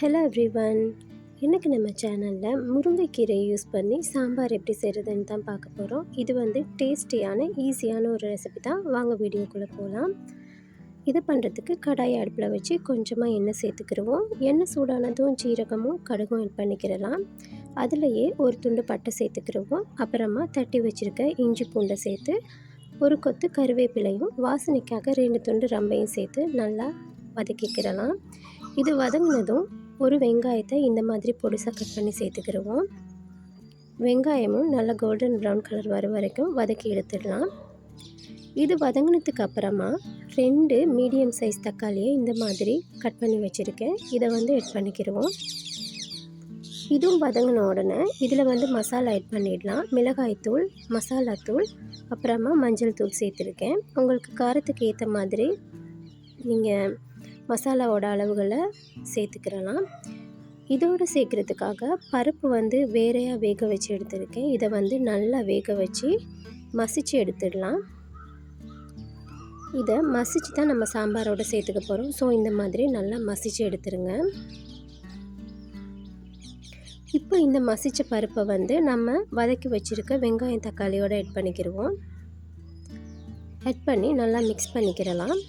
Hello everyone இன்றைக்கி நம்ம சேனலில் முருங்கைக்கீரை யூஸ் பண்ணி சாம்பார் எப்படி செய்கிறதுன்னு தான் பார்க்க போகிறோம் இது வந்து டேஸ்டியான ஈஸியான ஒரு ரெசிபி தான். வாங்க வீடியோக்குள்ளே போகலாம் இது பண்ணுறதுக்கு கடாய் அடுப்பில் வச்சு கொஞ்சமாக எண்ணெய் சேர்த்துக்கிடுவோம் எண்ணெய் சூடானதும் ஜீரகமும் கடுகும் ஆட் பண்ணிக்கிறலாம் அதுலேயே ஒரு துண்டு பட்டை சேர்த்துக்கிடுவோம் அப்புறமா தட்டி வச்சுருக்க இஞ்சி பூண்டை சேர்த்து ஒரு கொத்து கருவேப்பிலையும் வாசனைக்காக ரெண்டு துண்டு ரம்பையும் சேர்த்து நல்லா வதக்கிக்கிடலாம். இது வதங்கினதும் ஒரு வெங்காயத்தை இந்த மாதிரி பொடிசாக கட் பண்ணி சேர்த்துக்கிடுவோம் வெங்காயமும் நல்லா கோல்டன் ப்ரௌன் கலர் வர வரைக்கும் வதக்கி எடுத்துடலாம். இது வதங்கினதுக்கு அப்புறமா ரெண்டு மீடியம் சைஸ் தக்காளியை இந்த மாதிரி கட் பண்ணி வச்சுருக்கேன். இதை வந்து எட் பண்ணிக்கிடுவோம் இதுவும் வதங்கின உடனே இதில் வந்து மசாலா ஆட் பண்ணிடலாம். மிளகாய்த்தூள் மசாலாத்தூள் அப்புறமா மஞ்சள் தூள் சேர்த்துருக்கேன். உங்களுக்கு காரத்துக்கு ஏற்ற மாதிரி நீங்கள் மசாலாவோட அளவுகளை சேர்த்துக்கிறலாம். இதோடு சேர்க்குறதுக்காக பருப்பு வந்து வேறையாக வேக வச்சு எடுத்துருக்கேன். இதை வந்து நல்லா வேக வச்சு மசித்து எடுத்துடலாம். இதை மசித்து தான் நம்ம சாம்பாரோட சேர்த்துக்க போகிறோம் ஸோ இந்த மாதிரி நல்லா மசித்து எடுத்துருங்க. இப்போ இந்த மசித்த பருப்பை வந்து நம்ம வதக்கி வச்சுருக்க வெங்காயம் தக்காளியோடு ஆட் பண்ணிக்கிடுவோம் ஆட் பண்ணி நல்லா மிக்ஸ் பண்ணிக்கிறலாம்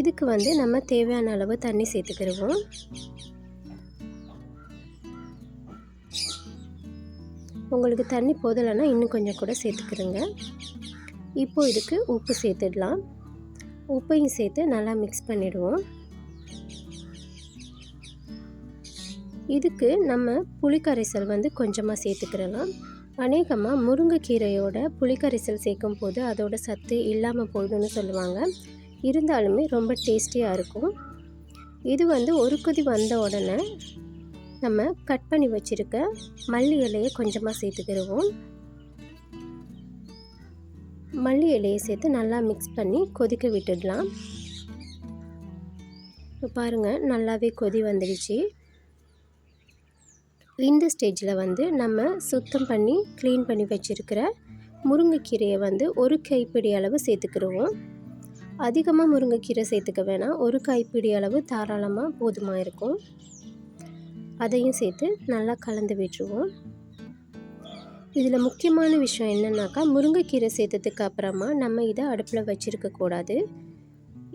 இதுக்கு வந்து நம்ம தேவையான அளவு தண்ணி சேர்த்துக்கிடுவோம் உங்களுக்கு தண்ணி போதலைன்னா இன்னும் கொஞ்சம் கூட சேர்த்துக்கிடுங்க இப்போது இதுக்கு உப்பு சேர்த்துடலாம். உப்பையும் சேர்த்து நல்லா மிக்ஸ் பண்ணிவிடுவோம் இதுக்கு நம்ம புளிக்கரைசல் வந்து கொஞ்சமாக சேர்த்துக்கிடலாம். அநேகமாக முருங்கைக்கீரையோட புளிக்கரைசல் சேர்க்கும் போது அதோட சத்து இல்லாமல் போயிடும்னு சொல்லுவாங்க. இருந்தாலுமே ரொம்ப டேஸ்டியாக இருக்கும். இது வந்து ஒரு கொதி வந்த உடனே நம்ம கட் பண்ணி வச்சுருக்க மல்லி இலையை கொஞ்சமாக சேர்த்துக்கிடுவோம் மல்லி இலையை சேர்த்து நல்லா மிக்ஸ் பண்ணி கொதிக்க விட்டுடலாம். இப்போ பாருங்கள் நல்லாவே கொதி வந்துடுச்சு. இந்த ஸ்டேஜில் வந்து நம்ம சுத்தம் பண்ணி க்ளீன் பண்ணி வச்சுருக்கிற முருங்கைக்கீரையை வந்து ஒரு கைப்பிடி அளவு சேர்த்துக்கிடுவோம் அதிகமாக முருங்கைக்கீரை சேர்த்துக்க வேணாம். ஒரு கைப்பிடி அளவு தாராளமாக போதுமாக இருக்கும். அதையும் சேர்த்து நல்லா கலந்து விட்டுருவோம். இதில் முக்கியமான விஷயம் என்னென்னாக்கா முருங்கைக்கீரை சேர்த்ததுக்கு அப்புறமா நம்ம இதை அடுப்பில் வச்சுருக்கக்கூடாது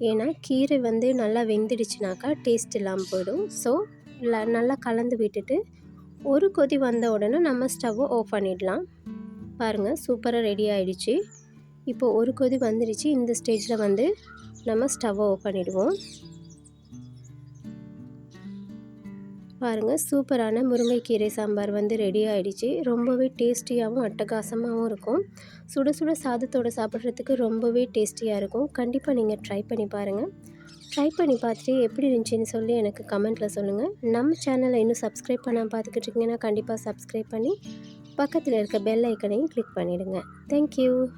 ஏன்னா கீரை வந்து நல்லா வெந்துடுச்சுனாக்கா டேஸ்ட் இல்லாமல் போயிடும். ஸோ நல்லா கலந்து விட்டுட்டு ஒரு கொதி வந்த உடனே நம்ம ஸ்டவ்வை ஆஃப் பண்ணிடலாம். பாருங்கள் சூப்பராக ரெடி ஆகிடுச்சு இப்போது ஒரு கொதி வந்துடுச்சு இந்த ஸ்டேஜில் வந்து நம்ம ஸ்டவ்வை ஆஃப் பண்ணிவிடுவோம் பாருங்கள் சூப்பரான முருங்கைக்கீரை சாம்பார் வந்து ரெடி ஆகிடுச்சு ரொம்பவே டேஸ்டியாகவும் அட்டகாசமாகவும் இருக்கும். சுட சுட சாதத்தோடு சாப்பிட்றதுக்கு ரொம்பவே டேஸ்டியாக இருக்கும். கண்டிப்பாக நீங்கள் ட்ரை பண்ணி பாருங்கள் ட்ரை பண்ணி பார்த்துட்டு எப்படி இருந்துச்சுன்னு சொல்லி எனக்கு கமெண்ட்டில் சொல்லுங்கள் நம்ம சேனலை இன்னும் சப்ஸ்கிரைப் பண்ணால் பார்த்துக்கிட்டு இருக்கீங்கன்னா கண்டிப்பாக சப்ஸ்கிரைப் பண்ணி பக்கத்தில் இருக்க பெல் ஐக்கனையும் கிளிக் பண்ணிவிடுங்க தேங்க்யூ